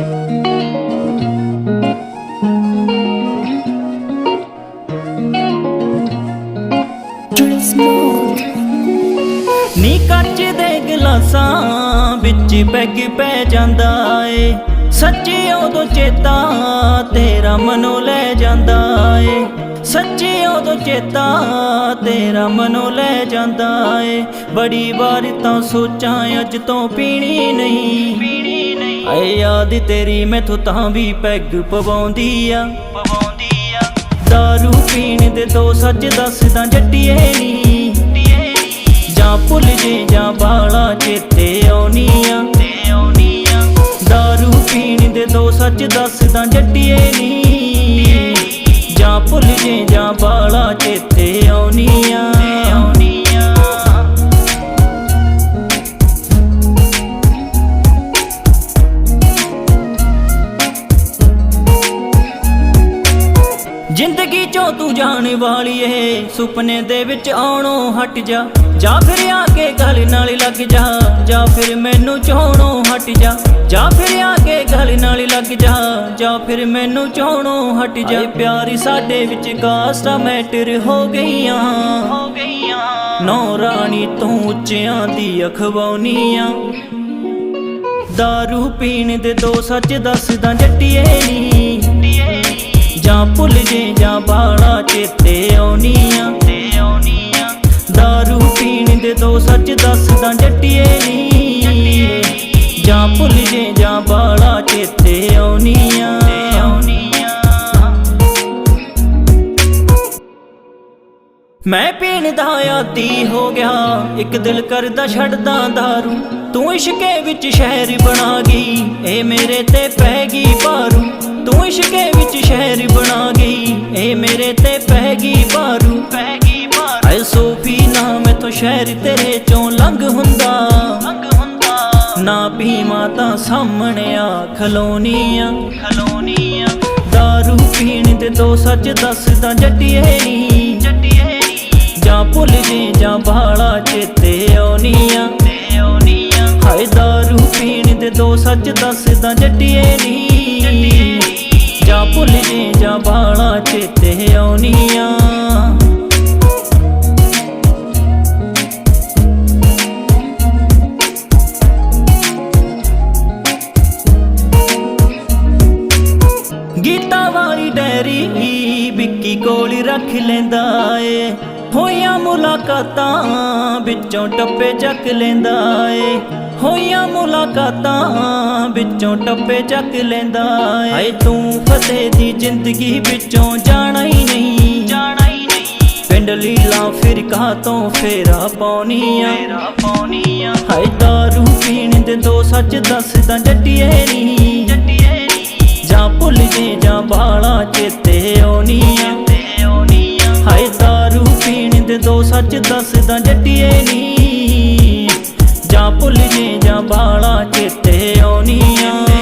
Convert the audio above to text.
ਨੀ ਕੱਚ ਦੇ ਗਲਾਸਾਂ ਵਿੱਚ ਪੈਗ ਪੈ ਜਾਂਦਾ ਏ। ਸੱਚੀ ਉਦੋਂ ਚੇਤਾ ਤੇਰਾ ਮਨੋਂ ਲੈ ਜਾਂਦਾ ਏ। ਸੱਚੀ ਉਦੋਂ ਚੇਤਾ ਤੇਰਾ ਮਨੋਂ ਲੈ ਜਾਂਦਾ ਏ। ਬੜੀ ਵਾਰ ਤਾਂ ਸੋਚਾਂ ਅੱਜ ਤੋਂ ਪੀਣੀ ਨਹੀਂ ਪੀਣੀ ਨਹੀਂ। ਆਏ ਯਾਦ ਤੇਰੀ ਮੈਥੋਂ ਤਾਂ ਵੀ ਪੈਗ ਪਵਾਉਂਦੀ ਆ। ਪਵਾਉਂਦੀ ਆ। ਦਾਰੂ ਪੀਣ ਦੇ ਦੋ ਸੱਚ ਦੱਸਦਾ ਜੱਟੀਏ ਨੀ। ਜਾਂ ਭੁੱਲ ਜੇ ਜਾਂ ਬਾਲਾ ਚੇਤੇ ਤੇ ਆਉਣੀਆਂ ਦਾਰੂ ਪੀਣ ਦੇ ਦੋ ਸੱਚ ਦੱਸਦਾ ਜੱਟੀਏ ਨੀ। ਜ਼ਿੰਦਗੀ ਚੋਂ ਤੂੰ ਜਾਣ ਵਾਲੀ ਏ। ਸੁਪਨੇ ਦੇ ਵਿੱਚ ਆਉਣੋਂ ਹਟ ਜਾ। ਜਾਂ ਫਿਰ ਆ ਕੇ ਗਲ ਨਾਲ ਲੱਗ ਜਾ। ਜਾਂ ਫਿਰ ਮੈਨੂੰ ਚਾਹਣੋਂ ਹਟ ਜਾ। ਜਾਂ ਫਿਰ ਆ ਕੇ ਗੱਲ ਨਾਲ ਲੱਗ ਜਾ। ਜਾਂ ਫਿਰ ਮੈਨੂੰ ਚਾਹਣੋਂ ਹਟ ਜਾ। ਪਿਆਰੀ ਸਾਡੇ ਵਿੱਚ ਕਾਸਟਾ ਮੈਟਰ ਹੋ ਗਈਆਂ। ਹੋ ਗਈਆਂ ਨੌ ਰਾਣੀ ਤੂੰ ਉੱਚਿਆਂ ਦੀ ਅਖਵਾਉਣੀਆਂ ਦਾਰੂ ਪੀਣ ਦੇ ਦੋ ਸੱਚ ਦੱਸਦਾ ਜੱਟੀਏ। ਜਾਂ ਬਾਲਾ ਚੇਤੇ ਆਉਣੀਆਂ। ਤੇ ਆਉਣੀਆਂ ਦਾਰੂ ਪੀਣ ਦੇ ਦੋ ਸੱਚ ਦੱਸਦਾ ਜੱਟੀਏ ਨੀ। ਜਾਂ ਭੁੱਲ ਜੇ ਜਾਂ ਬਾਲਾ ਚੇਤੇ ਆਉਣੀਆਂ ਆਉਣੀਆਂ। ਮੈਂ ਪੀਣ ਦਾ ਆਦੀ ਹੋ ਗਿਆ। ਇੱਕ ਦਿਲ ਕਰਦਾ ਛੱਡਦਾ दारू ਤੂੰ ਇਸ਼ਕੇ ਵਿੱਚ ਸ਼ਹਿਰ ਬਣਾ ਗਈ। ਏ ਮੇਰੇ ਤੇ ਪੈ ਗਈ ਬਾਰੂ ਤੂੰ ਇਸ਼ਕੇ ਵਿੱਚ ਸ਼ਹਿਰ ਬਣਾ ਗਈ। ਏ ਮੇਰੇ ਤੇ ਪੈ ਗਈ ਬਾਰੂ ਪੈ ਗਈ ਬਾਰੂ ਐ ਸੋਫੀ, ਨਾ ਮੈਥੋਂ ਸ਼ਹਿਰ ਤੇਰੇ ਚੋਂ ਲੰਘ ਹੁੰਦਾ। ਲੰਘ ਹੁੰਦਾ ਨਾ ਪੀਵਾਂ ਤਾਂ ਸਾਹਮਣੇ ਆ ਖਲੋਨੀਆਂ ਖਲੋਨੀਆਂ ਦਾਰੂ ਪੀਣ ਤੇ ਦੋ ਸੱਚ ਦੱਸਦਾ ਜੱਟੀਏ ਨੀ। ਸੱਚ ਦੱਸਦਾ ਜੱਟੀਏ ਨੀ। ਜਾਂ ਭੁੱਲ ਜੇ ਜਾਂ ਬਾਲਾ ਚੇਤੇ ਆਉਣੀਆਂ। ਗੀਤਾ ਵਾਲੀ ਡੈਰੀ ਵਿੱਕੀ ਕੋਲ ਰੱਖ ਲੈਂਦਾ ਏ। ਹੋਈਆਂ ਮੁਲਾਕਾਤਾਂ ਵਿੱਚੋਂ ਟੱਪੇ ਚੱਕ ਲੈਂਦਾ ਏ। ਹੋਈਆਂ ਮੁਲਾਕਾਤਾਂ ਵਿੱਚੋਂ ਟੱਪੇ ਚੱਕ ਲੈਂਦਾ ਏ। ਹਾਏ ਤੂੰ ਫਸੇ ਦੀ ਜ਼ਿੰਦਗੀ ਵਿੱਚੋਂ ਜਾਣਾ ਹੀ ਨਹੀਂ। ਜਾਣਾ ਹੀ ਨਹੀਂ। ਪਿੰਡ ਲੀਲਾ ਫਿਰ ਕਾ ਤੋਂ ਫੇਰਾ ਪਾਉਣੀਆਂ। ਫੇਰਾ ਪਾਉਣੀਆਂ। ਹਾਏ ਦਾਰੂ ਪੀਣ ਦੇ ਦੋ ਸੱਚ ਦੱਸਦਾ ਜੱਟੀਏ ਨੀ। ਜੱਟੀਏ ਜਾਂ ਭੁੱਲ ਜੇ ਜਾਂ ਬਾਲਾ ਚੇਤੇ ਆਉਣੀਆਂ। ਦੋ ਸੱਚ ਦੱਸਦਾ ਜੱਟੀਏ ਨੀ। ਜਾਂ ਭੁੱਲ ਜੇ ਜਾਂ ਬਾਲਾ ਚੇਤੇ ਆਉਣੀਆਂ।